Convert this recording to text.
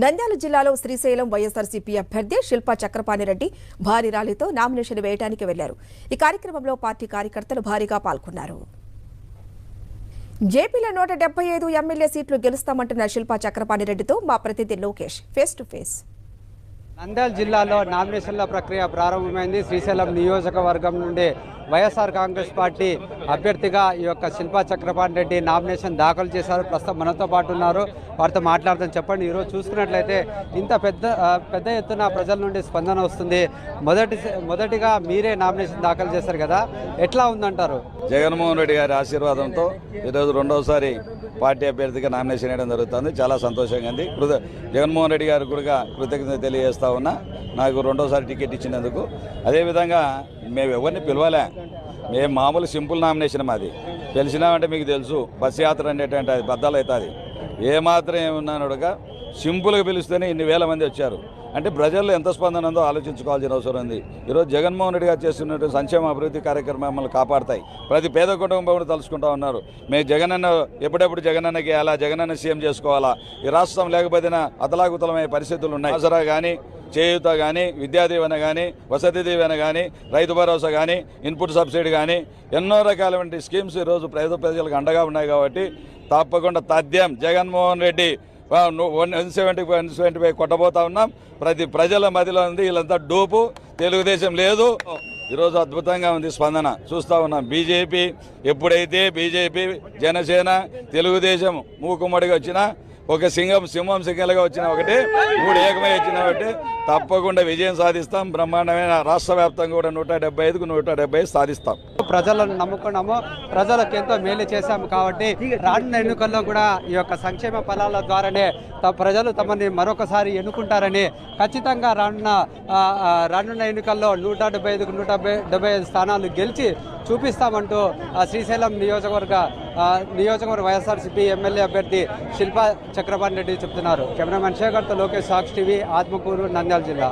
నంద్యాల జిల్లాలో శ్రీశైలం వైఎస్ఆర్సీపీ అభ్యర్థి శిల్పా చక్రపాణిరెడ్డి భారీ ర్యాలీతో నామినేషన్ వేయడానికి వెళ్ళారు. ఈ కార్యక్రమంలో పార్టీ కార్యకర్తలు భారీగా పాల్గొన్నారు. జేపీలో నూట డెబ్బై ఐదు ఎమ్మెల్యే సీట్లు గెలుస్తామంటున్న శిల్పా చక్రపాణిరెడ్డితో మా ప్రతినిధి Lokesh face to face. Nandyal జిల్లాలో నామినేషన్ల ప్రక్రియ ప్రారంభమైంది. శ్రీశైలం నియోజకవర్గం నుండి వైఎస్ఆర్ కాంగ్రెస్ పార్టీ అభ్యర్థిగా ఈ యొక్క శిల్పా చక్రపాణి రెడ్డి నామినేషన్ దాఖలు చేశారు. ప్రస్తుతం మనతో పాటు ఉన్నారు. వారితో మాట్లాడదాం చెప్పండి. ఈరోజు చూసుకున్నట్లయితే ఇంత పెద్ద పెద్ద ఎత్తున ప్రజల నుండి స్పందన వస్తుంది. మొదటి మొదటిగా మీరే నామినేషన్ దాఖలు చేశారు కదా. ఎట్లా ఉందంటారు? జగన్మోహన్ రెడ్డి గారి ఆశీర్వాదంతో ఈరోజు రెండవసారి పార్టీ అభ్యర్థిగా నామినేషన్ వేయడం జరుగుతుంది. చాలా సంతోషంగా ఉంది. కృత జగన్మోహన్ రెడ్డి గారు కూడా కృతజ్ఞత తెలియజేస్తా ఉన్నా నాకు రెండోసారి టికెట్ ఇచ్చినందుకు. అదేవిధంగా మేము ఎవరిని పిలవలే. మేము మామూలు సింపుల్ నామినేషన్ మాది. తెలిసినామంటే మీకు తెలుసు బస్ యాత్ర అనేటువంటి అది బద్దలు అవుతుంది ఏమాత్రం ఏమున్నానుగా సింపుల్గా పిలిస్తేనే ఇన్ని వేల మంది వచ్చారు. అంటే ప్రజల్లో ఎంత స్పందన ఉందో ఆలోచించుకోవాల్సిన అవసరం ఉంది. ఈరోజు జగన్మోహన్ రెడ్డి గారు చేస్తున్నటువంటి సంక్షేమ అభివృద్ధి కార్యక్రమాలు మమ్మల్ని కాపాడతాయి. ప్రతి పేద కుటుంబం కూడా తలుచుకుంటా ఉన్నారు. మేము జగనన్న ఎప్పుడెప్పుడు జగనన్నకి వేయాలా జగనన్న సీఎం చేసుకోవాలా? ఈ రాష్ట్రం లేకపోతేనా అతలాకుతలమయ్యే పరిస్థితులు ఉన్నాయి. ఆసరా కానీ చేయూత కానీ విద్యాదీవెన కానీ వసతి దీవెన కానీ రైతు భరోసా కానీ ఇన్పుట్ సబ్సిడీ కానీ ఎన్నో రకాలైన స్కీమ్స్ ఈరోజు ప్రజల ప్రజలకు అండగా ఉన్నాయి కాబట్టి తప్పకుండా తథ్యం Jaganmohan Reddy one seventy one seventy five కొట్టబోతా ఉన్నాం. ప్రతి ప్రజల మధ్యలో ఉంది వీళ్ళంతా డోపు. తెలుగుదేశం లేదు. ఈరోజు అద్భుతంగా ఉంది స్పందన. చూస్తా ఉన్నాం. బీజేపీ ఎప్పుడైతే బీజేపీ జనసేన తెలుగుదేశం మూకుమ్మడిగా వచ్చినా ఒక సింహం సింహం సింగల్గా వచ్చిన ఒకటి మూడు ఏకమై వచ్చిన ఒకటి తప్పకుండా విజయం సాధిస్తాం. బ్రహ్మాండమైన రాష్ట్ర వ్యాప్తంగా కూడా నూట డెబ్బై ఐదుకు నూట డెబ్బై సాధిస్తాం. ప్రజలను నమ్ముకున్నాము. ప్రజలకు ఎంతో మేలు చేశాము కాబట్టి రానున్న ఎన్నికల్లో కూడా ఈ యొక్క సంక్షేమ ఫలాల ద్వారానే ప్రజలు తమని మరొకసారి ఎన్నుకుంటారని ఖచ్చితంగా రానున్న రానున్న ఎన్నికల్లో నూట డెబ్బై ఐదుకు నూట డెబ్బై ఐదు స్థానాలు గెలిచి చూపిస్తామంటూ ఆ, శ్రీశైలం నియోజకవర్గ నియోజకవర్గ వైఎస్ఆర్సీపీ ఎమ్మెల్యే అభ్యర్థి శిల్పా చక్రపాణి రెడ్డి చెప్తున్నారు. కెమెరామెన్ శేఖర్తో లోకేష్ సాక్షి టీవీ ఆత్మకూరు నంద్యాల జిల్లా